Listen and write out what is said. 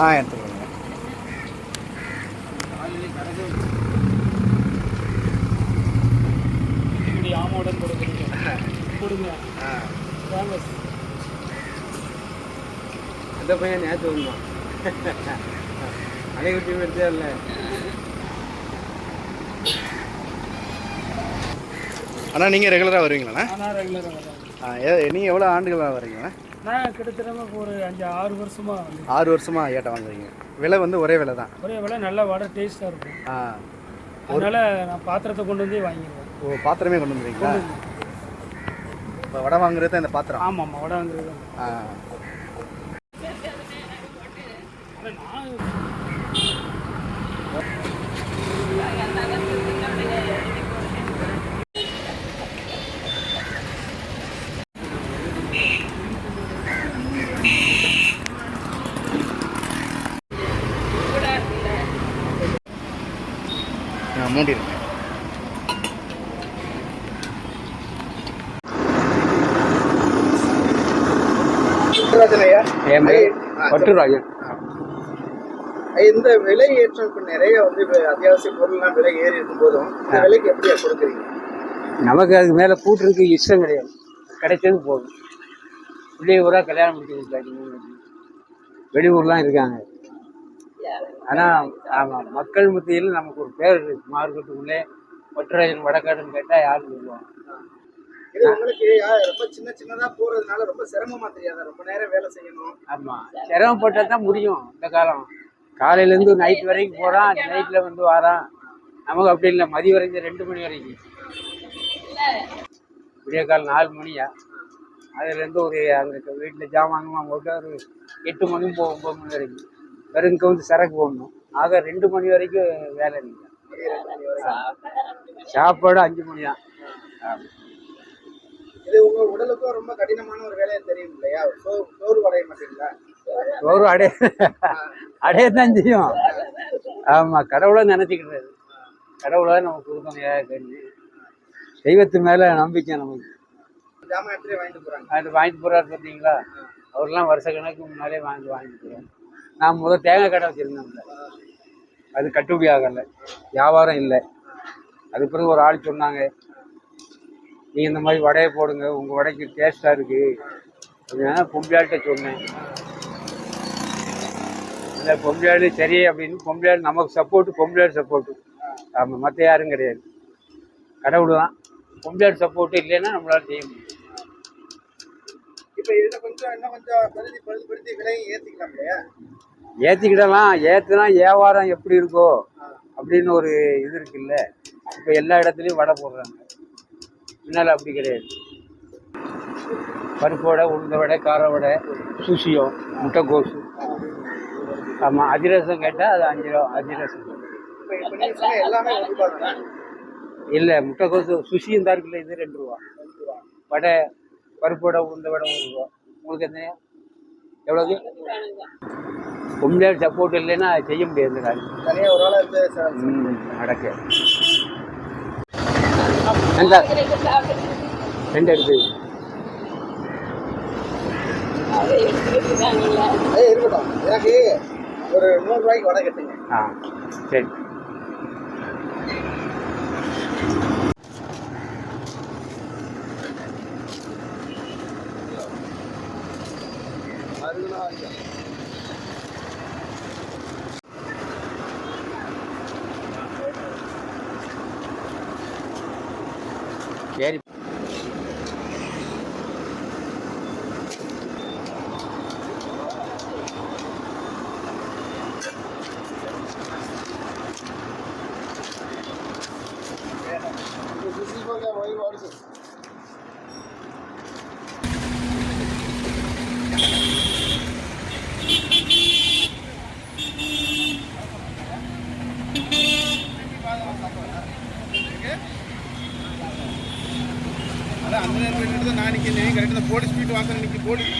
ஆ எடுத்துக்கோங்க. இப்படி ஆமோடன் கொடுக்குறீங்க கொடுங்க ஃபேமஸ் அந்த பையன் நேற்று வந்தான். அனைவருக்கும் எடுத்தே இல்லை. அண்ணா நீங்கள் ரெகுலராக வருவீங்களாண்ணா? ரெகுலராக வரேன் ஆ எ நீங்கள் எவ்வளோ ஆண்டுகளாக வரீங்கண்ணா நான் கிட்டத்தட்ட ஒரு அஞ்சு ஆறு வருஷமாக வந்து ஆறு வருஷமாக ஏட்டை வாங்குறீங்க. விலை வந்து ஒரே விலை தான். ஒரே விலை நல்ல வடை டேஸ்ட்டாக இருக்கும். ஆ. அதனால நான் பாத்திரத்தை கொண்டு வந்து வாங்கிடுவேன். ஓ பாத்திரமே கொண்டு வந்துருக்கீங்களா இப்போ வடை வாங்குறது தான் இந்த பாத்திரம். ஆமாம் ஆமாம் வடை வாங்குறது ஆ. நான் பேர் பட்டுராஜன் இந்த விலை ஏற்றம் இப்போ நிறைய வந்து அத்தியாவசிய பொருள்லாம் விலை ஏறி இருக்கும் போதும் இந்த விலைக்கு எப்படியா கொடுக்குறீங்க? நமக்கு அதுக்கு மேலே கூட்டுறதுக்கு இஷ்டம் கிடையாது. கிடைச்சது போதும். பிள்ளைய ஊரா கல்யாணம் முடிச்சு வெளியூர்லாம் இருக்காங்க. ஆனால் ஆமாம் மக்கள் மத்தியில் நமக்கு ஒரு பேர் இருக்கு. மார்க்கெட்டுக்குள்ளே பட்டுராஜன் வடக்காடுன்னு கேட்டால் யாரும் சொல்லுவாங்க? இது உங்களுக்கு ரொம்ப சின்ன சின்னதா போறதுனால ரொம்ப சிரமமா தெரியாதா? ரொம்ப நேரம் வேலை செய்யணும். ஆமாம் சிரமப்பட்டால் தான் முடியும் இந்த காலம். காலையிலேருந்து நைட் வரைக்கும் போகிறான் நைட்டில் வந்து வாரான். நமக்கு அப்படி இல்லை மதியம் வரைக்கும் ரெண்டு மணி வரைக்கும். விடிய கால் நாலு மணியா? அதுலேருந்து ஒரு அங்கே வீட்டில் ஜாமான் போட்டு ஒரு எட்டு மணி போ ஒம்பது மணி வரைக்கும். வெறும் இங்கே வந்து சரக்கு போடணும். ஆக ரெண்டு மணி வரைக்கும் வேலை இல்லை. சாப்பாடு அஞ்சு மணி தான் இது உங்க உடலுக்கும் ரொம்ப கடினமான ஒரு வேலையா தெரியும் இல்லையா? சோறு அடைய மாட்டீங்களா? ஒரு அடைய அடையத்தான் செய்யும். ஆமாம் கடவுளை நினச்சிக்கிறது கடவுளை நம்ம கொடுக்கணும் தெய்வத்து மேலே நம்பிக்கை நமக்கு. ஜாமான் எடுத்துட்டு வாங்கிட்டு போறாங்க. அது வாங்கிட்டு போகிறாரு பார்த்தீங்களா அவர்லாம் வருஷ கணக்கு முன்னாலே வாங்கி வாங்கிட்டு போகிறோம் நான் முதல் தேங்காய் கடை வச்சுருந்தேன் அது கட்டுப்படி ஆகலை வியாபாரம் இல்லை. அது பிறகு ஒரு ஆள் சொன்னாங்க நீங்கள் இந்த மாதிரி வடையை போடுங்க உங்கள் வடைக்கு டேஸ்ட்டாக இருக்குது அப்படின்னா பொம்பளையாள்கிட்ட சொன்னேன். இல்லை பொம்பளையாள் சரி அப்படின்னு பொம்பளையாள் நமக்கு சப்போர்ட்டு பொம்பளையாள் சப்போர்ட்டு ஆமாம் மற்ற யாரும் கிடையாது. கடவுள் தான். பொம்பளையாள் சப்போர்ட்டு இல்லைன்னா நம்மளால் செய்ய முடியும் இப்ப இதுல கொஞ்சம் இன்னும் கொஞ்சம் பழுதி பழுதுபடுத்தி விலையை ஏத்திக்கலாம் இல்லையா? ஏற்றிக்கிடலாம் ஏற்றுனா வியாபாரம் எப்படி இருக்கோ அப்படின்னு ஒரு இது இருக்குல்ல. இப்போ எல்லா இடத்துலையும் வடை போடுறாங்க. முன்னால் அப்படி கிடையாது. பருப்பு வடை உளுந்த வடை கார வடை சுசியம் முட்டைக்கோசு ஆமாம் அதிரசம் கேட்டால் அது அஞ்சு ரூபா அதிரசம். இல்லை முட்டைக்கோசு சுசியம் தான் இருக்குல்ல இது ரெண்டு ரூபா. வடை பருப்பு வடை உளுந்த வடை ரூபா உங்களுக்கு எத்தனையா எவ்வளோது பொம்பளையார் சப்போர்ட் இல்லைன்னா செய்ய முடியாது இந்த காரியம். தனியா ஒரு ஆளா இருந்து நடக்க அந்த ரெண்டு? எடுத்து இருக்கட்டும். எனக்கு ஒரு நூறு ரூபாய்க்கு வடை கட்டுங்க. ஆ சரி. அருள்வாரியம் ಅದೇ ಅಂದ್ರೆ ಹಿಡಿದು ನಾನಿಗೆ ಕರೆಕ್ಟ್ ಪೊಲೀಸ್ ಬೀಟ್ ವಾಸನೆ ನಿಮಗೆ ಪೊಲೀಸ್